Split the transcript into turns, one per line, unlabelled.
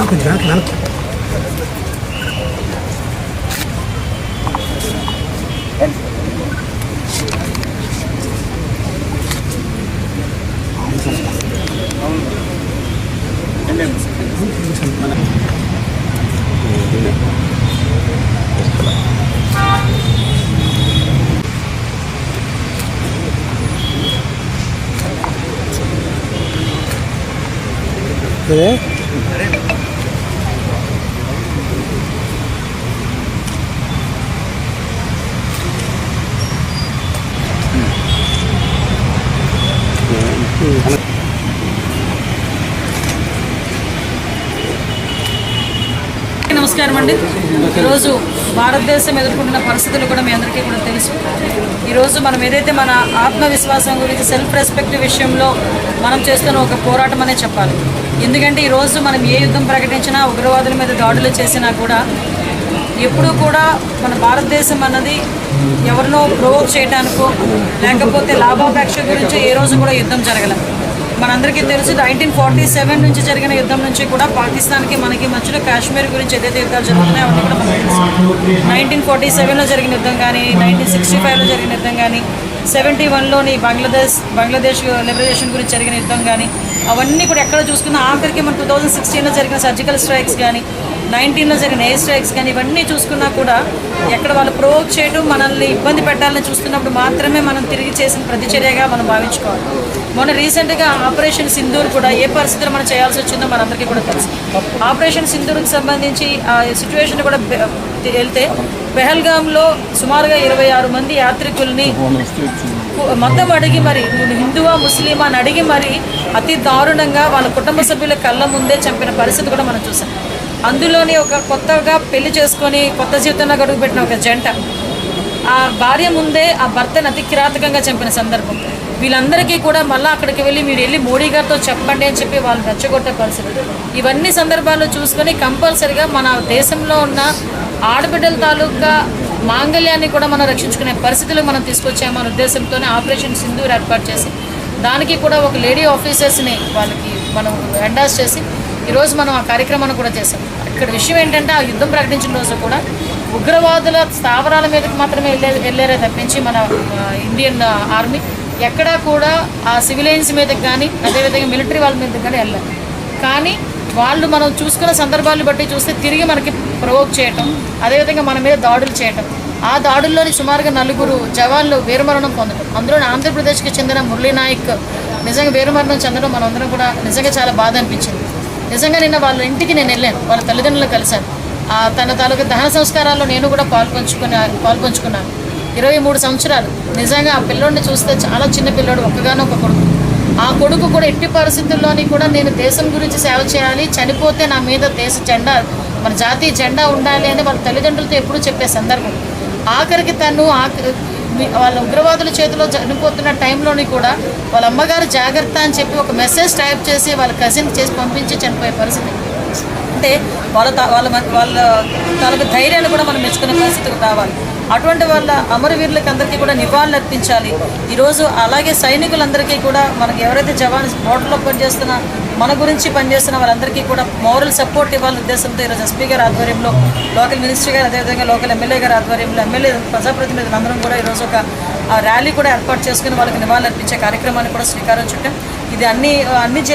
కొంచెం వెనక్కి వెనక్కి అదే
నమస్కారం అండి. ఈరోజు భారతదేశం ఎదుర్కొంటున్న పరిస్థితులు కూడా మీ అందరికీ కూడా తెలుసు. ఈరోజు మనం ఏదైతే మన ఆత్మవిశ్వాసం గురించి సెల్ఫ్ రెస్పెక్ట్ విషయంలో మనం చేస్తున్న ఒక పోరాటం అనే చెప్పాలి. ఎందుకంటే ఈరోజు మనం ఏ యుద్ధం ప్రకటించినా ఉగ్రవాదుల మీద దాడులు చేసినా కూడా ఎప్పుడూ కూడా మన భారతదేశం అన్నది ఎవరినో ప్రొవోక్ చేయడానికో లేకపోతే లాభాపేక్ష గురించి ఏ రోజు కూడా యుద్ధం జరగలేదు. మనందరికీ తెలుసు నైన్టీన్ ఫార్టీ సెవెన్ నుంచి జరిగిన యుద్ధం నుంచి కూడా పాకిస్తాన్కి మనకి మధ్యలో కాశ్మీర్ గురించి ఏదైతే యుద్ధాలు జరుగుతున్నాయో అవన్నీ కూడా మనకు తెలుసు. నైన్టీన్ ఫార్టీ సెవెన్లో జరిగిన యుద్ధం కానీ నైన్టీన్ సిక్స్టీ ఫైవ్లో జరిగిన యుద్ధం కానీ సెవెంటీ వన్లోని బంగ్లాదేశ్ బంగ్లాదేశ్ లిబరేషన్ గురించి జరిగిన యుద్ధం కానీ అవన్నీ కూడా ఎక్కడ చూసుకున్నా ఆఖరికి మన టూ థౌజండ్ సిక్స్టీన్లో జరిగిన సర్జికల్ స్ట్రైక్స్ కానీ నైన్టీన్లో జరిగిన ఎయిర్ స్ట్రైక్స్ కానీ ఇవన్నీ చూసుకున్నా కూడా ఎక్కడ వాళ్ళు ప్రోవోక్ చేయడం మనల్ని ఇబ్బంది పెట్టాలని చూస్తున్నప్పుడు మాత్రమే మనం తిరిగి చేసిన ప్రతిచర్యగా మనం భావించుకోవాలి. మొన్న రీసెంట్గా ఆపరేషన్ సింధూర్ కూడా ఏ పరిస్థితిలో మనం చేయాల్సి వచ్చిందో మనందరికీ కూడా తెలుసు. ఆపరేషన్ సింధూర్కి సంబంధించి ఆ సిచ్యువేషన్ కూడా వెళ్తే పెహల్గాంలో సుమారుగా ఇరవై ఆరు మంది యాత్రికుల్ని మొత్తం అడిగి మరి హిందువా ముస్లిమా అని అడిగి మరి అతి దారుణంగా వాళ్ళ కుటుంబ సభ్యుల కళ్ళ ముందే చంపిన పరిస్థితి కూడా మనం చూసాం. అందులోని ఒక కొత్తగా పెళ్ళి చేసుకొని కొత్త జీవితంలో గడుగు పెట్టిన ఒక జంట. ఆ భార్య ముందే ఆ భర్తను అతి కిరాతకంగా చంపిన సందర్భం. వీళ్ళందరికీ కూడా మళ్ళీ అక్కడికి వెళ్ళి మీరు వెళ్ళి మోడీ గారితో చెప్పండి అని చెప్పి వాళ్ళు రెచ్చగొట్టే పరిస్థితి. ఇవన్నీ సందర్భాల్లో చూసుకొని కంపల్సరిగా మన దేశంలో ఉన్న ఆడబిడ్డల తాలూకా మాంగళ్యాన్ని కూడా మనం రక్షించుకునే పరిస్థితులు మనం తీసుకొచ్చామన్న ఉద్దేశంతోనే ఆపరేషన్ సింధూర్ ఏర్పాటు చేసి దానికి కూడా ఒక లేడీ ఆఫీసర్స్ని వాళ్ళకి మనం ఎండాస్ చేసి ఈరోజు మనం ఆ కార్యక్రమాన్ని కూడా చేసాం ఇక్కడ విషయం ఏంటంటే ఆ యుద్ధం ప్రకటించిన రోజు కూడా ఉగ్రవాదుల స్థావరాల మీదకి మాత్రమే వెళ్ళే వెళ్ళారే తప్పించి మన ఇండియన్ ఆర్మీ. ఎక్కడా కూడా ఆ సివిలియన్స్ మీదకి కానీ అదేవిధంగా మిలిటరీ వాళ్ళ మీదకి కానీ వెళ్ళారు కానీ వాళ్ళు మనం చూసుకున్న సందర్భాలను బట్టి చూస్తే తిరిగి మనకి ప్రవోక్ చేయటం అదేవిధంగా మన మీద దాడులు చేయటం. ఆ దాడుల్లోని సుమారుగా నలుగురు జవాన్లు వీరమరణం పొందడం అందులో ఆంధ్రప్రదేశ్కి చెందిన మురళీ నాయక్ నిజంగా వీరమరణం చెందడం మనందరం కూడా నిజంగా చాలా బాధ అనిపించింది. నిజంగా నిన్న వాళ్ళ ఇంటికి నేను వెళ్ళాను. వాళ్ళ తల్లిదండ్రులు కలిశాను. తన తాలూకా దహన సంస్కారాల్లో నేను కూడా పాల్పంచుకున్నా పాల్పంచుకున్నాను ఇరవై మూడు సంవత్సరాలు నిజంగా ఆ పిల్లోడిని చూస్తే చాలా చిన్న పిల్లోడు ఒక్కగానో ఒక కొడుకు. ఆ కొడుకు కూడా ఎట్టి పరిస్థితుల్లోని కూడా నేను దేశం గురించి సేవ చేయాలి చనిపోతే నా మీద దేశ జెండా మన జాతీయ జెండా ఉండాలి అని వాళ్ళ తల్లిదండ్రులతో ఎప్పుడూ చెప్పే సందర్భం. ఆఖరికి తను ఆఖరి వాళ్ళ ఉగ్రవాదుల చేతిలో చనిపోతున్న టైంలోని కూడా వాళ్ళ అమ్మగారు జాగ్రత్త అని చెప్పి ఒక మెసేజ్ టైప్ చేసి వాళ్ళ కజిన్ చేసి పంపించి చనిపోయే పరిస్థితి. అంటే వాళ్ళ వాళ్ళ వాళ్ళ తాలూకు ధైర్యాన్ని కూడా మనం మెచ్చుకునే పరిస్థితికి రావాలి. అటువంటి వాళ్ళ అమరవీరులకు అందరికీ కూడా నివాళులు అర్పించాలి. ఈరోజు అలాగే సైనికులందరికీ కూడా మనకి ఎవరైతే జవాన్ బోర్డర్లో పనిచేస్తున్న మన గురించి పనిచేస్తున్న వాళ్ళందరికీ కూడా మోరల్ సపోర్ట్ ఇవ్వాలనే ఉద్దేశంతో ఈరోజు ఎస్పీ గారి ఆధ్వర్యంలో లోకల్ మినిస్టర్ గారు అదేవిధంగా లోకల్ ఎమ్మెల్యే గారి ఆధ్వర్యంలో ఎమ్మెల్యే ప్రజాప్రతినిధులు అందరం కూడా ఈరోజు ఒక ర్యాలీ కూడా ఏర్పాటు చేసుకుని వాళ్ళకి నివాళులు అర్పించే కార్యక్రమాన్ని కూడా శ్రీకారం చుట్టాం. ఇది అన్ని అన్ని జిల్లా